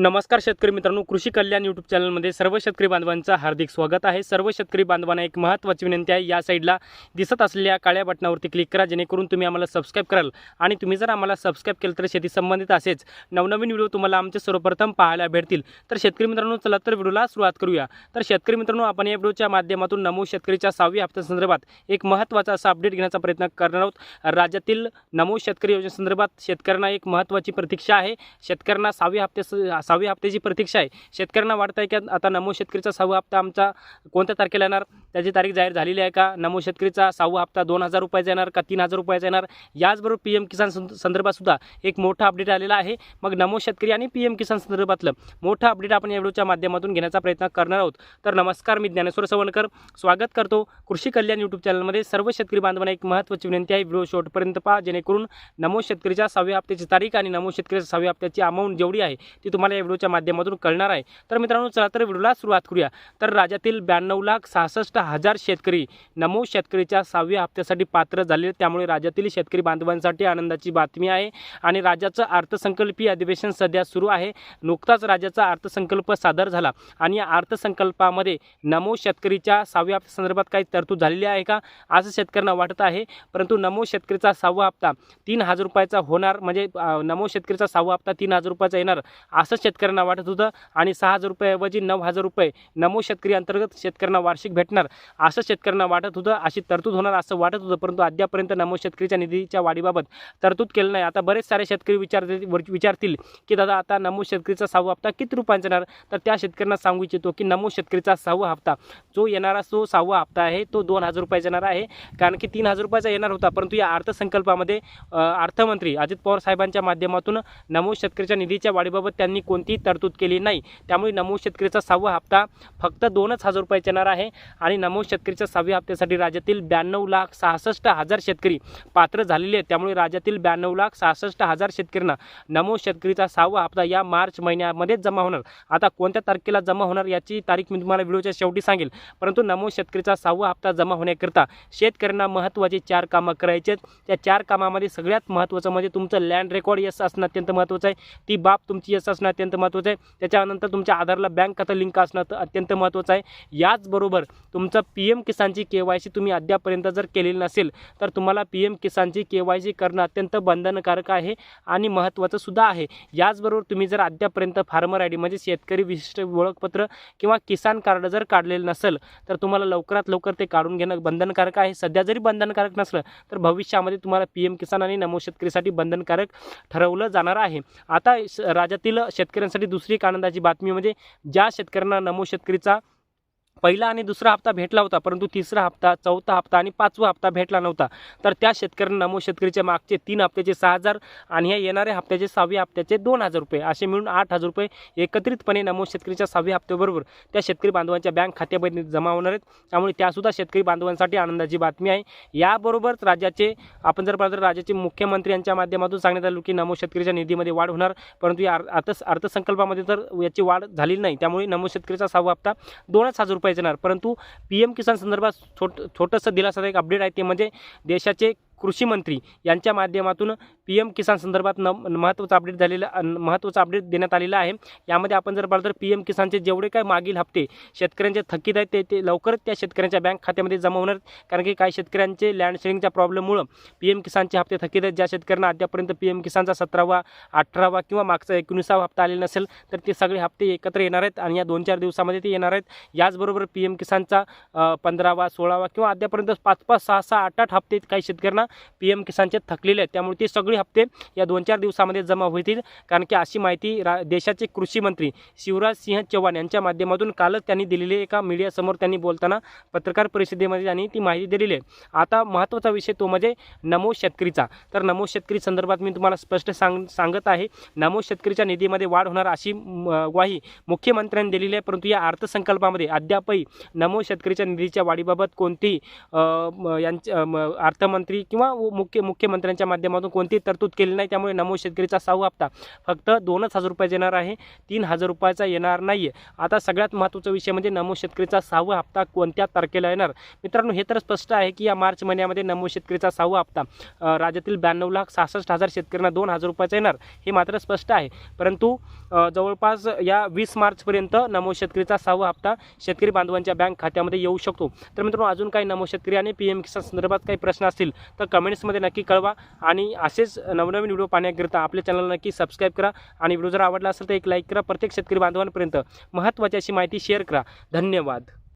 नमस्कार शेतकरी मित्रांनो कृषी कल्याण यूट्यूब चॅनलमध्ये सर्व शेतकरी बांधवांचं हार्दिक स्वागत आहे. सर्व शेतकरी बांधवांना एक महत्त्वाची विनंती आहे या साईडला दिसत असलेल्या काळ्या बटनावरती क्लिक करा जेणेकरून तुम्ही आम्हाला सबस्क्राईब कराल. आणि तुम्ही जर आम्हाला सबस्क्राईब केलं तर शेती संबंधित असेच नवनवीन व्हिडिओ तुम्हाला आमचे सर्वप्रथम पाहायला भेटतील. तर शेतकरी मित्रांनो चला तर व्हिडिओला सुरुवात करूया. तर शेतकरी मित्रांनो आपण या व्हिडिओच्या माध्यमातून नमो शेतकरीच्या सहाव्या हप्त्यासंदर्भात एक महत्त्वाचा असा अपडेट घेण्याचा प्रयत्न करणार आहोत. राज्यातील नमो शेतकरी योजनेसंदर्भात शेतकऱ्यांना एक महत्त्वाची प्रतीक्षा आहे. शेतकऱ्यांना सहाव्या हप्त्या सहावी हप्त्याची प्रतीक्षा आहे. शेतकऱ्यांना वाटतं आहे की आता नमो शेतकरीचा सहावा हप्ता आमचा कोणत्या तारखेला येणार? त्याची तारीख जाहीर झालेली आहे का? नमो शेतकरीचा सहावा हप्ता दोन हजार रुपयाचा येणार का तीन हजार रुपयाचा येणार? याचबरोबर पी एम किसान सं- एक मोठा अपडेट आलेला आहे. मग नमो शेतकरी आणि पी एम किसान संदर्भातलं मोठं अपडेट आपण या व्हिडिओच्या माध्यमातून घेण्याचा प्रयत्न करणार आहोत. तर नमस्कार मी ज्ञानेश्वर सवणकर. स्वागत करतो कृषी कल्याण यूट्यूब चॅनलमध्ये सर्व शेतकरी बांधवांना एक महत्त्वाची विनंती आहे. व्हिडिओ शेवटपर्यंत पहा जेणेकरून नमो शेतकरीच्या सहाव्या हप्त्याची तारीख आणि नमो शेतकरीच्या सहाव्या हप्त्याची अमाऊंट जेवढी आहे ती तुम्हाला या व्हिडिओच्या माध्यमातून कळणार आहे. तर मित्रांनो चला तर व्हिडिओला सुरुवात करूया. तर राज्यातील ब्याण्णव लाख सहासष्ट हजार शेतकरी नमो शेतकरीच्या सहाव्या हप्त्यासाठी पात्र झाले त्यामुळे राज्यातील शेतकरी बांधवांसाठी आनंदाची बातमी आहे. आणि राज्याचं अर्थसंकल्पीय अधिवेशन सध्या सुरू आहे. नुकताच राज्याचा अर्थसंकल्प सादर झाला. आणि या अर्थसंकल्पामध्ये नमो शेतकरीच्या सहाव्या हप्त्यासंदर्भात काही तरतूद झालेली आहे का? असं शेतकऱ्यांना वाटत आहे. परंतु नमो शेतकरीचा सहावा हप्ता तीन हजार रुपयाचा होणार. म्हणजे नमो शेतकरीचा सहावा हप्ता तीन हजार रुपयाचा येणार. असं शेतकऱ्यांना वाटत होतं आणि सहा हजार रुपयाऐवजी नऊ हजार रुपये नमो शेतकरी अंतर्गत शेतकऱ्यांना वार्षिक भेटणार. असं शेतकऱ्यांना वाटत होतं अशी तरतूद होणार असं वाटत होतं परंतु अद्यापर्यंत नमो शेतकरीच्या निधीच्या वाढीबाबत तरतूद केलं नाही. आता बरेच सारे शेतकरी विचार विचारतील की दादा आता नमो शेतकरीचा सहावा हप्ता किती रुपयांचा येणार? तर त्या शेतकऱ्यांना सांगू इच्छितो की नमो शेतकरीचा सहावा हप्ता जो येणारा जो सहावा हप्ता आहे तो दोन हजार रुपयाचा येणार आहे कारण की तीन हजार रुपयाचा येणार होता. परंतु या अर्थसंकल्पामध्ये अर्थमंत्री अजित पवार साहेबांच्या माध्यमातून नमो शेतकरीच्या निधीच्या वाढीबाबत त्यांनी कोणतीही तरतूद केली नाही. त्यामुळे नमो शेतकरीचा सहावा हप्ता फक्त दोनच हजार रुपयाचा येणार आहे आणि नमो शेतकरीच्या सहाव्या हप्त्यासाठी राज्यातील ब्याण्णव लाख सहासष्ट हजार शेतकरी पात्र झालेले आहेत. त्यामुळे राज्यातील ब्याण्णव लाख सहासष्ट हजार शेतकऱ्यांना नमो शेतकरीचा सहावा हप्ता या मार्च महिन्यामध्येच जमा होणार. आता कोणत्या तारखेला जमा होणार याची तारीख मी तुम्हाला व्हिडिओच्या शेवटी सांगेल. परंतु नमो शेतकरीचा सहावा हप्ता जमा होण्याकरिता शेतकऱ्यांना महत्त्वाची चार कामं करायची आहेत. त्या चार कामामध्ये सगळ्यात महत्त्वाचं म्हणजे तुमचं लँड रेकॉर्ड यस असणं अत्यंत महत्त्वाचं आहे. ती बाब तुमची यस असणं अत्यंत महत्त्वाचं आहे. त्याच्यानंतर तुमच्या आधारला बँक खातं लिंक असणं तर अत्यंत महत्त्वाचं आहे. याचबरोबर तुमचं पी एम किसानची के वाय सी तुम्ही अद्यापर्यंत जर केलेली नसेल तर तुम्हाला पी एम किसानची के वाय सी करणं अत्यंत बंधनकारक आहे आणि महत्त्वाचं सुद्धा आहे. याचबरोबर तुम्ही जर अद्यापर्यंत फार्मर आय डी म्हणजे शेतकरी विशिष्ट ओळखपत्र किंवा किसान कार्ड जर काढलेलं नसेल तर तुम्हाला लवकरात लवकर ते काढून घेणं बंधनकारक आहे. सध्या जरी बंधनकारक नसलं तर भविष्यामध्ये तुम्हाला पी एम किसान आणि नमो शेतकरीसाठी बंधनकारक ठरवलं जाणार आहे. आता राज्यातील राज्यातील शेतकऱ्यांसाठी दुसरी एक आनंदाची बातमी म्हणजे ज्या शेतकऱ्यांना नमो शेतकरीचा पहिला आणि दुसरा हप्ता भेटला होता परंतु तिसरा हप्ता चौथा हप्ता आणि पाचवा हप्ता भेटला नव्हता. तर त्या शेतकऱ्यांना नमो शेतकरीच्या मागचे तीन हप्त्याचे सहा हजार आणि या येणाऱ्या हप्त्याचे सहाव्या हप्त्याचे दोन हजार रुपये. असे मिळून आठ हजार रुपये एकत्रितपणे नमो शेतकरीच्या सहाव्या हप्त्याबरोबर त्या शेतकरी बांधवांच्या बँक खात्यामध्ये जमा होणार आहेत. त्यामुळे त्यासुद्धा शेतकरी बांधवांसाठी आनंदाची बातमी आहे. याबरोबरच राज्याचे आपण जर पाहिलं तर राज्याचे मुख्यमंत्री यांच्या माध्यमातून सांगण्यात आलं की नमो शेतकरीच्या निधीमध्ये वाढ होणार परंतु या अर्थ अर्थसंकल्पामध्ये तर याची वाढ झालेली नाही. त्यामुळे नमो शेतकरीचा सहावा हप्ता दोनच हजार रुपये पैसे येणार परंतु पी एम किसान संदर्भात छोट छोटंसं दिलासादायक एक अपडेट आहे ते म्हणजे देशाचे कृषी मंत्री यांच्या माध्यमातून पी एम किसान संदर्भात न महत्त्वाचं अपडेट झालेलं महत्त्वाचं अपडेट देण्यात आलेलं आहे. यामध्ये आपण जर पाहिलं तर पी एम किसानचे जेवढे काय मागील हप्ते शेतकऱ्यांचे थकीत आहेत ते ते लवकरच त्या शेतकऱ्यांच्या बँक खात्यामध्ये जमा होणार. कारण की काही शेतकऱ्यांचे लँड शेअरिंगच्या प्रॉब्लेममुळं पी एम किसानचे हप्ते थकीत आहेत. ज्या शेतकऱ्यांना अद्यापर्यंत पी एम किसानचा सतरावा अठरावा किंवा मागचा एकोणीसावा हप्ता आलेला नसेल तर ते सगळे हप्ते एकत्र येणार आहेत आणि या दोन चार दिवसामध्ये ते येणार आहेत. याचबरोबर पी एम किसानचा पंधरावा सोळावा किंवा अद्यापर्यंत पाच पाच सहा सहा आठ आठ हप्ते काही शेतकऱ्यांना. पी एम किसानचे थकलेले आहेत. त्यामुळे ते सगळे हप्ते या दोन चार दिवसामध्ये जमा होतील. कारण की अशी माहिती रा देशाचे कृषी मंत्री शिवराज सिंह चौहान यांच्या माध्यमातून कालच त्यांनी दिलेली एका मीडियासमोर त्यांनी बोलताना पत्रकार परिषदेमध्ये त्यांनी ती माहिती दिलेली आहे. आता महत्त्वाचा विषय तो म्हणजे नमो शेतकरीचा. तर नमो शेतकरी संदर्भात मी तुम्हाला स्पष्ट सांग सांगत आहे. नमो शेतकरीच्या निधीमध्ये वाढ होणार अशी ग्वाही मुख्यमंत्र्यांनी दिलेली आहे. परंतु या अर्थसंकल्पामध्ये अद्यापही नमो शेतकरीच्या निधीच्या वाढीबाबत कोणती यांच्या अर्थमंत्री किंवा किंवा व- मुख्य मुख्यमंत्र्यांच्या माध्यमातून कोणतीही तरतूद केली नाही त्यामुळे नमो शेतकरीचा सहावा हप्ता फक्त दोनच हजार रुपयाचा येणार आहे तीन हजार रुपयाचा येणार नाही आहे आता सगळ्यात महत्त्वाचा विषय म्हणजे नमो शेतकरीचा सहावा हप्ता कोणत्या तारखेला येणार? मित्रांनो हे तर स्पष्ट आहे की या मार्च महिन्यामध्ये नमो शेतकरीचा सहावा हप्ता राज्यातील ब्याण्णव लाख सहासष्ट हजार शेतकऱ्यांना दोन हजार रुपयाचा येणार हे मात्र स्पष्ट आहे. परंतु जवळपास या वीस मार्चपर्यंत नमो शेतकरीचा सहावा हप्ता शेतकरी बांधवांच्या बँक खात्यामध्ये येऊ शकतो. तर मित्रांनो अजून काही नमो शेतकरी आणि पी एम किसान संदर्भात काही प्रश्न असतील तर कमेंट्समध्ये नक्की कळवा. आणि असेच नवनवीन व्हिडिओ पाहण्याकरिता आपल्या चॅनलला नक्की सबस्क्राईब करा. आणि व्हिडिओ जर आवडला असेल तर एक लाईक करा. प्रत्येक शेतकरी बांधवांपर्यंत महत्त्वाची अशी माहिती शेअर करा. धन्यवाद.